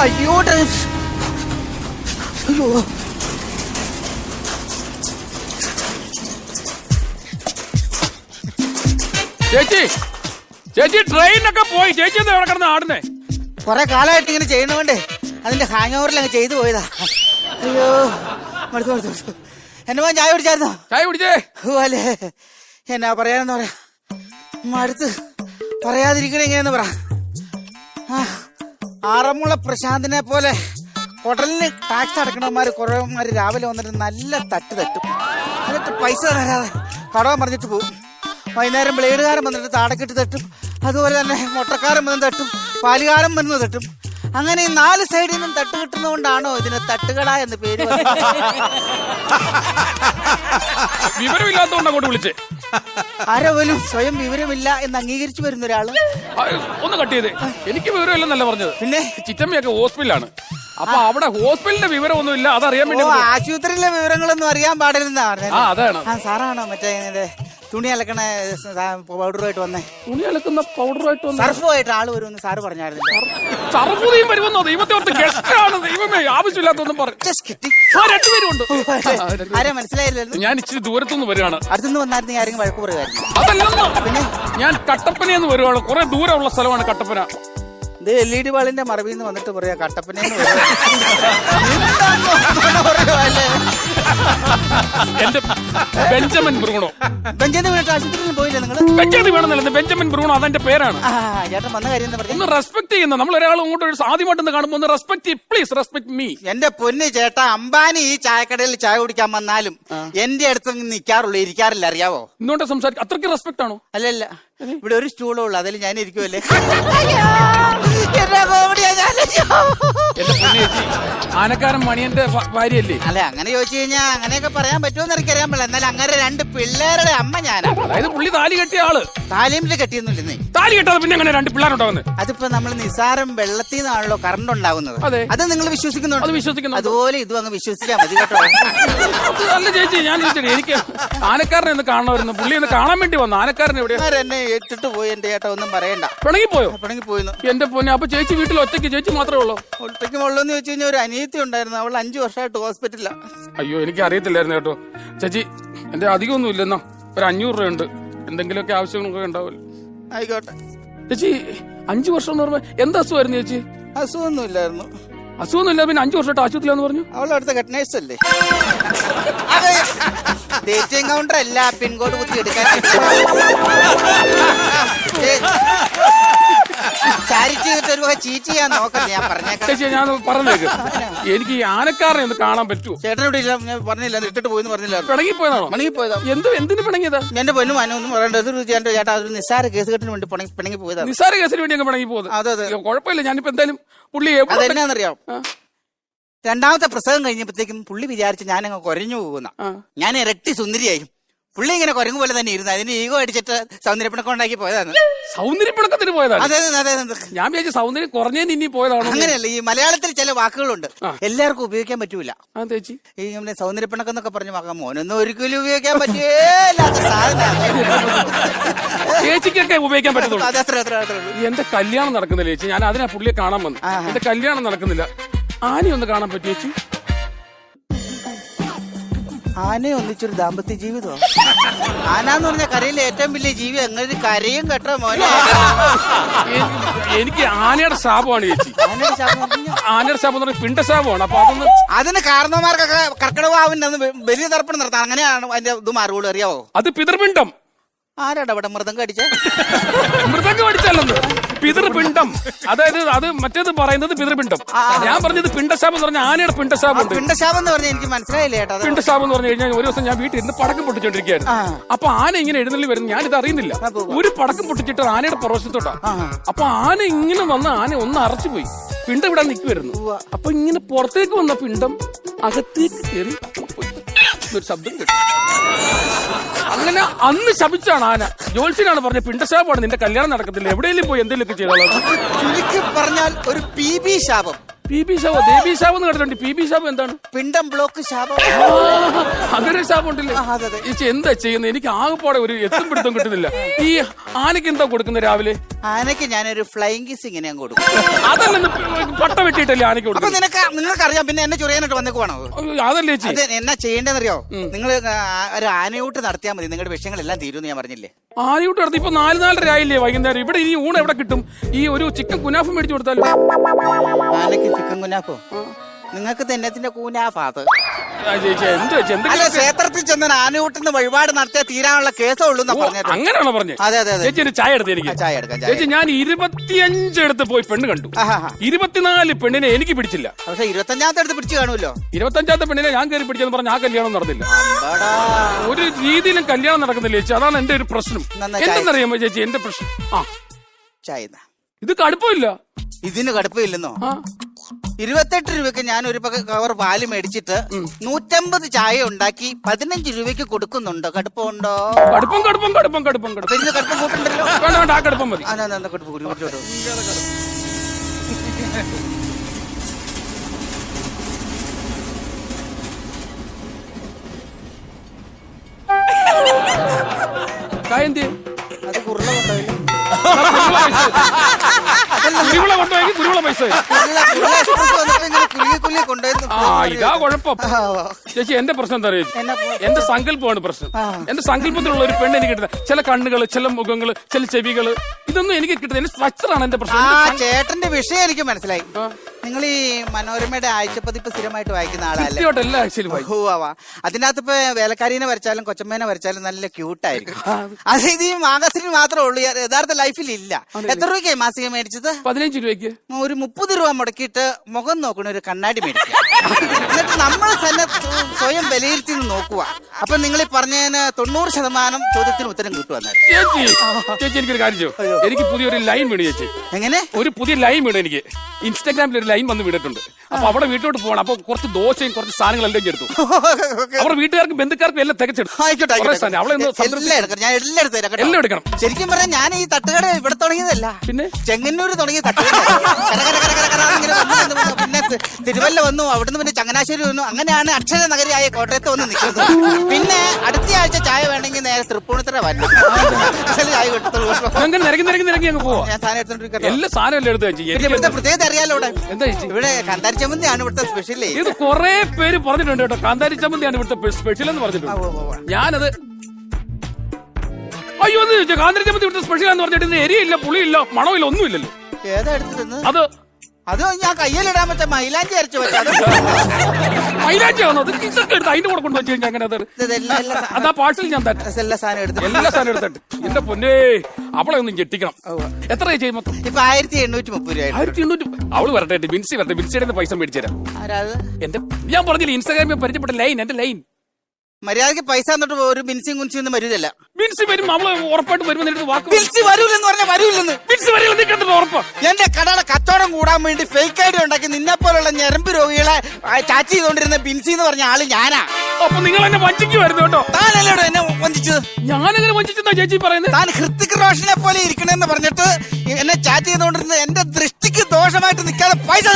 അയ്യോ ടെൻഷൻ. അയ്യോ. ചേച്ചി ചേച്ചി ട്രെയിനൊക്കെ പോയി. ചേച്ചി എന്താ ഇവിടെ കിടന്ന് ആടുന്നേ? കൊറേ കാലമായിട്ട് ഇങ്ങനെ ചെയ്യണോണ്ടേ അതിന്റെ ഹാങ് ഓവറിൽ അങ്ങ് ചെയ്തു പോയതാ. അയ്യോ. മടുത്തു മടുത്തു മടുത്തു. എന്നെ മോൻ ചായ കുടിച്ചായിരുന്നോ? ചായ കുടിച്ചേ. അല്ലേ. എന്നാ പറയാനെന്ന് പറയാ. മടുത്ത് പറയാതിരിക്കണേ എങ്ങനെയെന്ന് പറ. ആ, ആറന്മുള പ്രശാന്തിനെ പോലെ ഹോട്ടലിന് ടാക്സ് അടക്കണമാര് കുറവന്മാര് രാവിലെ വന്നിട്ട് നല്ല തട്ട് തട്ടും. എന്നിട്ട് പൈസ തരാതെ കടവൻ പറഞ്ഞിട്ട് പോകും വൈകുന്നേരം ബ്ലേഡുകാരൻ വന്നിട്ട് താടക്കിട്ട് തട്ടും. അതുപോലെ തന്നെ മുട്ടക്കാരൻ വന്ന് തട്ടും. പാലുകാരൻ വന്ന് തട്ടും. അങ്ങനെ ഈ നാല് സൈഡിൽ നിന്നും തട്ട് കിട്ടുന്നതുകൊണ്ടാണോ ഇതിന് തട്ടുകട എന്ന് പേര് വന്നത്? വിവരമില്ലാത്തോണ്ട് അങ്ങോട്ട് വിളിച്ചേ. ആരോ പോലും സ്വയം വിവരമില്ല എന്ന് അംഗീകരിച്ചു വരുന്ന ഒരാൾ. ഒന്ന് കട്ട് ചെയ്തേ. എനിക്ക് വിവരമില്ലെന്നല്ല പറഞ്ഞത്. പിന്നെ? ചിറ്റമ്മയൊക്കെ ഹോസ്പിറ്റലാണ് അപ്പൊ അവിടെ ഹോസ്പിറ്റലിന്റെ വിവരമൊന്നും ഇല്ല അതറിയാൻ വേണ്ടി ആശുപത്രിയിലെ വിവരങ്ങളൊന്നും അറിയാൻ പാടില്ലെന്നാ പറഞ്ഞത്. അതാണ്. സാറാണോ മറ്റേ തുണി അലക്കണ പൗഡറുമായിട്ട് വന്നേ. തുണി അലക്കുന്ന പൗഡറുമായിട്ട് വന്ന്. സർഫുമായിട്ട് ആൾ വരുമെന്ന് സാറ് പറഞ്ഞായിരുന്നു സർവതയും വരുമെന്നോ? ദൈവത്തെ ഓർത്ത് ഗസ്റ്റാണ്. ദൈവമേ ആവശ്യമില്ലാത്തൊന്നും പറഞ്ഞു Just കിട്ടി ആ രണ്ടുപേരും ഉണ്ട് ആ, രണ്ടുപേരും. ആരെ മനസ്സിലായില്ലായിരുന്നു ഞാൻ ഇച്ചിരി ദൂരത്തുനിന്ന് വരികയാണ്. അടുത്തുനിന്ന് വന്നായിരുന്നു ആരെങ്കിലും വഴക്ക് പറയുമായിരുന്നു. അതല്ലെന്നോ? പിന്നെ? ഞാൻ കട്ടപ്പനയെന്ന് വരുവാണ്. കുറെ ദൂരമുള്ള സ്ഥലമാണ് കട്ടപ്പന. ഇത് എൽ ഇ ഡി വാളിന്റെ മറവിൽ നിന്ന് വന്നിട്ട് പറയാ കട്ടപ്പനെ എന്റെ ബെഞ്ചമിൻ ബ്രൂണോ? വീട്ട് ആശുപത്രിയിൽ പോയില്ലേ നിങ്ങൾ? ബെഞ്ചമിൻ വേണമെന്നല്ല ബെഞ്ചമിൻ ബ്രൂണോ അതെന്റെ പേരാണ്. ആ ചേട്ടൻ വന്ന കാര്യം എന്താ പറഞ്ഞു? ഒന്ന് റെസ്പെക്ട് ചെയ്യുന്ന നമ്മൾ ഒരാൾ ഇങ്ങോട്ട് ഒരു ആദ്യമായിട്ടൊന്ന് കാണുമ്പോൾ ഒന്ന് റെസ്പെക്ട് പ്ലീസ് റെസ്പെക്ട് മീ എന്റെ പൊന്ന് ചേട്ടാ അംബാനി ഈ ചായക്കടയിൽ ചായ കുടിക്കാൻ വന്നാലും എന്റെ അടുത്ത് നിൽക്കാറുള്ളൂ ഇരിക്കാറില്ല അറിയാവോ? ഇന്നുകൊണ്ട് സംസാരിക്കും അത്രയ്ക്ക് റെസ്പെക്ട് ആണോ? അല്ലല്ല ഇവിടെ ഒരു സ്റ്റൂളേ ഉള്ളൂ അതിൽ ഞാൻ ഇരിക്കുമല്ലേ ഞാൻ എന്റെ പൊന്നു ചേച്ചി ആനക്കാരൻ മണിയന്റെ ഭ- ഭാര്യയല്ലേ? അല്ല അങ്ങനെ ചോദിച്ചു കഴിഞ്ഞാൽ അങ്ങനെയൊക്കെ പറയാൻ പറ്റുമെന്ന് എനിക്കറിയാൻ പറ്റില്ല. എന്നാൽ അങ്ങനെ രണ്ട് പിള്ളേരുടെ അമ്മ ഞാനാ. അതായത് പുള്ളി താലി കെട്ടിയ ആൾ. താലിമിൽ കെട്ടിയൊന്നുമില്ലെന്നേ. താലി കെട്ടാതെ പിന്നെ അങ്ങനെ രണ്ട് പിള്ളേരുണ്ടാവുന്നത് അതിപ്പോ നമ്മൾ നിസാരം വെള്ളത്തിൽ നിന്നാണല്ലോ കറണ്ട് ഉണ്ടാകുന്നത്. അതെ. അത് നിങ്ങൾ വിശ്വസിക്കുന്നുണ്ട്? അത് വിശ്വസിക്കുന്നു. അതുപോലെ ഇതും അങ്ങ് വിശ്വസിച്ചാൽ മതി കേട്ടോ. അല്ല ചേച്ചി ഞാൻ ചോദിച്ചത് എനിക്ക് ആനക്കാരനെ ഒന്ന് കാണണമായിരുന്നു. പുള്ളി ഒന്ന് കാണാൻ വേണ്ടി വന്നു. ആനക്കാരൻ എവിടെയാ? ആര് എന്നെ ഏറ്റിട്ട് പോയി എന്റെ ചേട്ടാ ഒന്നും പറയണ്ട. പിണങ്ങി പോയോ അപ്പണെങ്കിൽ പോയിന്ന് എന്റെ പൊന്നെ അപ്പൊ ചേച്ചി വീട്ടിൽ ഒറ്റയ്ക്ക് ചേച്ചി മാത്രമേ ഉള്ളൂ? ഒറ്റയ്ക്ക് ഉള്ളൂന്ന് ചോദിച്ചു കഴിഞ്ഞാൽ ഒരു അനിയത്തി ഉണ്ടായിരുന്നു. അവൾ അഞ്ചു വർഷമായിട്ട് ഹോസ്പിറ്റലിലാ. അയ്യോ എനിക്ക് അറിയത്തില്ലായിരുന്നു കേട്ടോ. ചേച്ചി എന്റെ അധികമൊന്നും ഇല്ലെന്നാ? ഒരു അഞ്ഞൂറ് രൂപ ഉണ്ട് എന്തെങ്കിലുമൊക്കെ ആവശ്യങ്ങളൊക്കെ ഉണ്ടാവില്ല ആയിക്കോട്ടെ. ചേച്ചി അഞ്ചു വർഷം എന്ന് പറയുമ്പോ എന്താ അസുഖമായിരുന്നു ചേച്ചി? അസുഖമൊന്നും ഇല്ലായിരുന്നു അസുഖമൊന്നുമില്ല പിന്നെ അഞ്ചു വർഷമായിട്ട് ആശുപത്രിയിലാന്ന് പറഞ്ഞു? അവളെ അടുത്ത കട്നേഴ്സ് അല്ലേ കൗണ്ടർ അല്ല പിൻകോഡ് കുത്തി എടുക്കാൻ ചീറ്റ് ചെയ്യാൻ ഞാൻ പറഞ്ഞേക്കാം. ചേച്ചി ഞാൻ പറഞ്ഞേക്ക്. എനിക്ക് ഈ ആനക്കാരനെ ഒന്ന് കാണാൻ പറ്റുമോ ചേട്ടൻ ഇവിടെ ഇല്ല ഞാൻ പറഞ്ഞില്ല ഇട്ടിട്ട് പോയെന്ന് പറഞ്ഞില്ല പിണങ്ങിപ്പോയതാണോ? പണങ്ങി പോയതാ എന്ത് എന്തിനു പിണങ്ങിയത്? എന്റെ പൊന്നു മാനൊന്നും പറയണ്ട ഒരു ചേട്ടൻ ചേട്ടാ അതൊരു നിസ്സാര കേസ് കെട്ടിന് വേണ്ടി പിണങ്ങി പിണങ്ങി പോയതാണ് നിസ്സാര കേസിന് വേണ്ടി അങ്ങ് പിണങ്ങി പോകുന്നത് അതെ. അതെ കുഴപ്പമില്ല ഞാനിപ്പോ എന്തായാലും പുള്ളി അതെന്നാന്നറിയാം രണ്ടാമത്തെ പ്രസവം കഴിഞ്ഞപ്പോഴത്തേക്കും പുള്ളി വിചാരിച്ച് ഞാനങ്ങ് കുരഞ്ഞു പോകുന്ന. ഞാൻ ഇരട്ടി സുന്ദരിയായി. പുള്ളി ഇങ്ങനെ കുരങ്ങു പോലെ തന്നെ ഇരുന്നു അതിന് ഈഗോ അടിച്ചിട്ട് സൗന്ദര്യപ്പിണക്കം ഉണ്ടാക്കി പോയതാണ്. സൗന്ദര്യപ്പിണക്കത്തിന് പോയതാണ്? അതെ അതെ അതെ അതെ. ഞാൻ വിചാരിച്ചു സൗന്ദര്യം കുറഞ്ഞതിന് ഇനി പോയതാണോ അങ്ങനെയല്ല ഈ മലയാളത്തിൽ ചില വാക്കുകളുണ്ട്. ആ. എല്ലാവർക്കും ഉപയോഗിക്കാൻ പറ്റൂല. ആ ചേച്ചി. ഈ നമ്മുടെ സൗന്ദര്യപ്പിണക്കം എന്നൊക്കെ പറഞ്ഞ വാക്കാം മോനൊന്നും ഒരിക്കലും ഉപയോഗിക്കാൻ പറ്റില്ലാത്ത ചേച്ചിക്കൊക്കെ ഉപയോഗിക്കാൻ പറ്റത്തുള്ളൂ. അതെ അത്ര അത്ര അത്രേ ഉള്ളൂ. എന്റെ കല്യാണം നടക്കുന്നില്ല ചേച്ചി? ഞാൻ അതിനാ പുള്ളിയെ കാണാൻ വന്നു. എന്റെ കല്യാണം നടക്കുന്നില്ല. ആനി ഒന്ന് കാണാൻ പറ്റും ചേച്ചി? ആനയെ ഒന്നിച്ചൊരു ദാമ്പത്യ ജീവിതമാണ്. ആന എന്ന് പറഞ്ഞ കരയിലെ ഏറ്റവും വലിയ ജീവി അങ്ങനെ കരയും കെട്ട മോനെ. എനിക്ക് ആനയുടെ ശാപമാണ് ചേച്ചി. ആനയുടെ ശാപം എന്ന് പറഞ്ഞാ? ആനയുടെ ശാപം എന്ന് പറഞ്ഞാൽ പിണ്ടശാപമാണ്. അപ്പൊ അതൊന്ന് അതിന് കാരണവന്മാർക്കൊക്കെ കർക്കിടവാവിന്റെ വലിയ ബലി തർപ്പണം നടത്താം. അങ്ങനെയാണ് അതിന്റെ ഇത് മാറുകയുള്ളൂ അറിയാവോ? അത് പിതൃപിണ്ഡം ആരാടാ മൃദംഗം അടിച്ചേ മൃദംഗം അടിച്ചല്ലെന്ന്. പിതൃപിണ്ഡം. അതായത് അത് മറ്റേത് പറയുന്നത് പിതൃപിണ്ഡം. ഞാൻ പറഞ്ഞത് പിണ്ടശാപം എന്ന് പറഞ്ഞ ആനയുടെ പിണ്ടശാപം ഉണ്ട്. പിണ്ടശാപം എന്ന് പറഞ്ഞാൽ എനിക്ക് മനസ്സിലായില്ല ചേട്ടാ അത്? പിണ്ടശാപം എന്ന് പറഞ്ഞു കഴിഞ്ഞാൽ ഒരു ദിവസം ഞാൻ വീട്ടിൽ ഇരുന്ന് പടക്കം പൊട്ടിച്ചോണ്ടിരിക്കുകയായിരുന്നു. അപ്പൊ ആന ഇങ്ങനെ എഴുന്നള്ളി വരുന്നു. ഞാനിത് അറിയുന്നില്ല. ഒരു പടക്കം പൊട്ടിച്ചിട്ട് ആനയുടെ പുറവശത്തോട്ടാ. അപ്പൊ ആന ഇങ്ങനെ വന്ന ആന ഒന്ന് അറച്ചു പോയി പിണ്ടം ഇവിടെ നിൽക്കുമായിരുന്നു അപ്പൊ ഇങ്ങനെ പുറത്തേക്ക് വന്ന പിണ്ടം അകത്തേക്ക് കയറി ഒരു ശബ്ദം കേട്ടു. അങ്ങനെ അന്ന് ശപിച്ചാണ് ആന. ജോത്സ്യനാണ് പറഞ്ഞ പിണ്ടശാപാണ് നിന്റെ കല്യാണം നടക്കത്തില്ല. എവിടെയെങ്കിലും പോയി എന്തെങ്കിലുമൊക്കെ ചെയ്തോളാം. ചുരുക്കി പറഞ്ഞാൽ ഒരു പി ബി ശാപം. പി ബി ശാപോ ദേബി ശാപം എന്ന് കേട്ടിട്ടുണ്ട്. പി ബി ശാപം എന്താണ്? പിണ്ടം ബ്ലോക്ക് ശാപം. അങ്ങനെ ശാപം ഉണ്ടല്ലേ? ആ, അതെ, അതെ. ചേച്ചി എന്താ ചെയ്യുന്നത്? എനിക്ക് ആകെപ്പാടെ ഒരു എത്തും പിടുത്തം കിട്ടുന്നില്ല. ഈ ആനയ്ക്ക് എന്താ കൊടുക്കുന്നത് രാവിലെ? ആനയ്ക്ക് ഞാനൊരു ഫ്ലൈങ് കിസ് ഇങ്ങനെ ഞാൻ കൊടുക്കും പട്ട വെട്ടിയിട്ടല്ലേ ആനയ്ക്ക് അപ്പൊ കൊടുക്കുന്നത്? നിനക്ക് നിങ്ങൾക്കറിയാം പിന്നെ എന്നെ ചൊറിയാനായിട്ട് വന്നേക്കുവാണോ അയ്യോ, അതല്ലേ ചേച്ചി. അത് എന്നാ ചെയ്യേണ്ടതെന്നറിയോ? നിങ്ങൾ ഒരു ആനയൂട്ട് നടത്തിയാൽ മതി. നിങ്ങളുടെ വിഷയങ്ങളെല്ലാം തീരുമെന്ന് ഞാൻ പറഞ്ഞില്ലേ? ആനയൂട്ട് നടത്തി. ഇപ്പൊ നാല് നാലര ആയില്ലേ വൈകുന്നേരം? ഇവിടെ ഇനി ഊണ് എവിടെ കിട്ടും? ഈ ഒരു ചിക്കൻ കുനാഫ് മേടിച്ചു കൊടുത്താലും? ചിക്കൻ കുനാഫോ? നിങ്ങൾക്ക് തന്നെ കൂനാഫാ അത്. അല്ല ക്ഷേത്രത്തിൽ ചെന്ന് ആനയൂട്ടിന്ന് വഴിപാട് നടത്തിയ തീരാനുള്ള കേസേ ഉള്ളൂ പറഞ്ഞത്. അങ്ങനെയാണോ പറഞ്ഞത് അതെ അതെ ചേച്ചി ഒരു ചായ എടുത്ത് എനിക്ക്. ചായ എടുക്കാം ചേച്ചി ഞാൻ ഇരുപത്തിയഞ്ച് എടുത്ത് പോയി പെണ്ണ് കണ്ടു. ഇരുപത്തിനാല് പെണ്ണിനെ എനിക്ക് പിടിച്ചില്ല. പക്ഷെ ഇരുപത്തഞ്ചാമത്തെ അടുത്ത് പിടിച്ചു കാണുമല്ലോ. ഇരുപത്തഞ്ചാമത്തെ പെണ്ണിനെ ഞാൻ കയറി പിടിച്ചെന്ന് പറഞ്ഞ ആ കല്യാണം നടന്നില്ല. ഒരു രീതിയിലും കല്യാണം നടക്കുന്നില്ല ചേച്ചി. അതാണ് എന്റെ ഒരു പ്രശ്നം. എന്തെന്നറിയാമോ ചേച്ചി എന്റെ പ്രശ്നം? ആ. ചായ ഇത്. കടുപ്പമില്ല. ഇതിന് കടുപ്പമില്ലെന്നോ? ഇരുപത്തെട്ട് രൂപയ്ക്ക് ഞാൻ ഒരു കവർ പാൽ മേടിച്ചിട്ട് നൂറ്റമ്പത് ചായ ഉണ്ടാക്കി പതിനഞ്ച് രൂപയ്ക്ക് കൊടുക്കുന്നുണ്ടോ? കടുപ്പമുണ്ടോ? കടുപ്പം കടുപ്പം കടുപ്പം കടുപ്പം കടുപ്പം. ഇതിന് കടുപ്പം കൂട്ടുണ്ടല്ലോ? വേണ്ട വേണ്ട ആ കടുപ്പം മതി. ആ, എന്നാ, എന്നാ, കടുപ്പം കൂടി, കൂടി, കൂടി. കുരുവിള കൊണ്ടുപോയി കുരുവിള പൈസ. ആ ഇതാ കുഴപ്പം. ചേച്ചി എന്റെ പ്രശ്നം എന്താ അറിയോ? എന്റെ സങ്കല്പമാണ് പ്രശ്നം. എന്റെ സങ്കല്പത്തിലുള്ള ഒരു പെണ്ണ് എനിക്ക് കിട്ടുന്നത്. ചില കണ്ണുകൾ ചില മുഖങ്ങൾ ചില ചെവികൾ ഇതൊന്നും എനിക്ക് കിട്ടുന്നത് എന്റെ സ്ട്രക്ചറാണ് എന്റെ പ്രശ്നം. ആ ചേട്ടന്റെ വിഷയം എനിക്ക് മനസ്സിലായി. നിങ്ങൾ ഈ മനോരമയുടെ ആഴ്ചപ്പതിപ്പ് സ്ഥിരമായിട്ട് വായിക്കുന്ന ആളല്ലേ? കൃത്യമായിട്ട് എല്ലാ ആഴ്ചയിലും വായിക്കും. ഓ ആവാ അതിനകത്ത് ഇപ്പൊ വേലക്കാരിനെ വരച്ചാലും കൊച്ചമ്മേനെ വരച്ചാലും നല്ല ക്യൂട്ടായിരിക്കും. അത് ഇത് ഈ മാഗസിനിൽ മാത്രമേ ഉള്ളൂ യഥാർത്ഥ ലൈഫിൽ ഇല്ല. എത്ര രൂപയ്ക്കായി മാസിക മേടിച്ചത്? പതിനഞ്ച് രൂപയ്ക്ക്. ഒരു മുപ്പത് രൂപ മുടക്കിയിട്ട് മുഖം നോക്കണ ഒരു കണ്ണാടി മേടിക്കുക എന്നിട്ട് നമ്മൾ തന്നെ സ്വയം വിലയിരുത്തി നോക്കുക അപ്പൊ നിങ്ങൾ ഈ പറഞ്ഞതിന് തൊണ്ണൂറ് ശതമാനം ചോദ്യത്തിന് ഉത്തരം കിട്ടുവന്നത് ചേച്ചി ചേച്ചി എനിക്കൊരു കാര്യം ചെയ്യോ. എനിക്ക് പുതിയൊരു ലൈൻ വീണ് ചേച്ചി. എങ്ങനെ? ഒരു പുതിയ ലൈൻ വീണ് എനിക്ക്. ഇൻസ്റ്റാഗ്രാമിൽ ഒരു ലൈൻ വന്ന് വീണിട്ടുണ്ട് അപ്പൊ അവിടെ വീട്ടിലോട്ട് പോകണം. അപ്പൊ കുറച്ച് ദോശയും കുറച്ച് സാധനങ്ങളെല്ലാം എടുത്തു. അവരുടെ വീട്ടുകാർക്കും ബന്ധുക്കാർക്കും എല്ലാം തികച്ചെടുത്തു ആയിക്കോട്ടെ, ആയിക്കോട്ടെ. സാധനം. അവളെ ഒന്ന് എല്ലാം എടുക്കാം ഞാൻ എല്ലാം എടുത്ത് തരാം കേട്ടോ. എല്ലാം എടുക്കണം. ശരിക്കും പറഞ്ഞാൽ ഞാൻ ഈ തട്ടുകട ഇവിടെ തുടങ്ങിയതല്ല. പിന്നെ? ചെങ്ങന്നൂര് തുടങ്ങിയ തട്ടുകട. തിരുവല്ല വന്നു അവിടുന്ന് പിന്നെ ചങ്ങനാശ്ശേരി വന്നു. അങ്ങനെയാണ് അക്ഷര നഗരിയായ കോട്ടയത്ത് വന്ന് നിൽക്കുന്നത്. പിന്നെ അടുത്ത ആഴ്ച ചായ വേണമെങ്കിൽ നേരെ തൃപ്പൂണിത്തറ വരണം. ചായ കിട്ടത്തുള്ളൂ. അങ്ങനെ നിരങ്ങി നിരങ്ങി അങ്ങ് പോവാ. ഞാൻ സാധനം എടുത്തോണ്ടിരിക്കട്ടെ. എല്ലാ സാധനം എടുത്ത് വെച്ചു? എനിക്ക് ഇവിടുത്തെ പ്രത്യേകത അറിയാലോ ഇവിടെ എന്താ ചേച്ചി? ഇവിടെ കന്താരി ചമ്മന്തിയാണ് ഇവിടുത്തെ സ്പെഷ്യൽ ഇത് കുറെ പേര് പറഞ്ഞിട്ടുണ്ട് കേട്ടോ. കാന്താരി ചമ്മന്തിയാണ് ഇവിടുത്തെ സ്പെഷ്യൽ എന്ന് പറഞ്ഞിട്ടുണ്ട്. ഞാനത് അയ്യോ ചോദിച്ചാ, കാന്താരി ചമ്മന്തി ഇവിടുത്തെ സ്പെഷ്യൽ എന്ന് പറഞ്ഞിട്ട് ഇതിന് എരിയില്ല പുളിയില്ല മണമില്ല ഒന്നുമില്ലല്ലോ. ഏതാ എടുത്തത് അത് അത് ഞാൻ കയ്യിലിടാൻ പറ്റ മൈലാഞ്ചി അരച്ചു മൈലാഞ്ചി ആണോ? അത് ഇതൊക്കെ എടുത്ത് അതിന്റെ കൂടെ കൊണ്ടുവച്ച് കഴിഞ്ഞാൽ അങ്ങനെ അത് ഇതെല്ലാം എല്ലാ സാ- അതാ പാഴ്സൽ ഞാൻ തരാം. എല്ലാ സാധനം എടുത്തു എല്ലാ സാധനം എടുത്തിട്ട്. എന്റെ പൊന്നേ അവളെ ഒന്നും ഞെട്ടിക്കണം. എത്ര ചെയ്യും മൊത്തം? ഇപ്പൊ ആയിരത്തി എണ്ണൂറ്റി മുപ്പത് രൂപ ആയിരത്തി എണ്ണൂറ്റി അവൾ വരട്ടെ ബിൻസി വരട്ടെ ബിൻസിയുടെ കയ്യിന്ന് പൈസ മേടിച്ചു തരാം. ആരാത്? എന്റെ ഞാൻ പറഞ്ഞില്ല ഇൻസ്റ്റാഗ്രാമിൽ പരിചയപ്പെട്ട ലൈൻ എന്റെ ലൈൻ. മര്യാദയ്ക്ക് പൈസ എന്നിട്ട് ഒരു ബിൻസിയും കുൻസിയൊന്നും വരില്ല ബിൻസി വരും അവൾ ഉറപ്പായിട്ട് വരുമെന്ന് വാക്ക് ബിൻസി വരൂലെന്ന് പറഞ്ഞാൽ വരൂലെന്ന്. ബിൻസി വരില്ല നിൽക്കുന്നത് ഉറപ്പാ. എന്റെ കടയുടെ കച്ചവടം കൂടാൻ വേണ്ടി ഫേക്ക് ഐഡി ഉണ്ടാക്കി നിന്നെ പോലുള്ള ഞരമ്പ് രോഗികളെ ചാച്ച് ചെയ്തോണ്ടിരുന്ന ബിൻസി എന്ന് പറഞ്ഞ ആൾ ഞാനാ. അപ്പൊ നിങ്ങൾ എന്നെ വഞ്ചിക്ക് വരുന്നു കേട്ടോ. താനല്ലേടോ എന്നെ വഞ്ചിച്ചത്? ഞാനെങ്ങനെ വഞ്ചിച്ചെന്നാ ചേച്ചി പറയുന്നത് താൻ ഹൃത്തിക് റോഷനെ പോലെ ഇരിക്കണെന്ന് പറഞ്ഞിട്ട് എന്നെ ചാറ്റ് ചെയ്തോണ്ടിരുന്ന എന്റെ ദൃഷ്ടിക്ക് ദോഷമായിട്ട് നിൽക്കാതെ പൈസ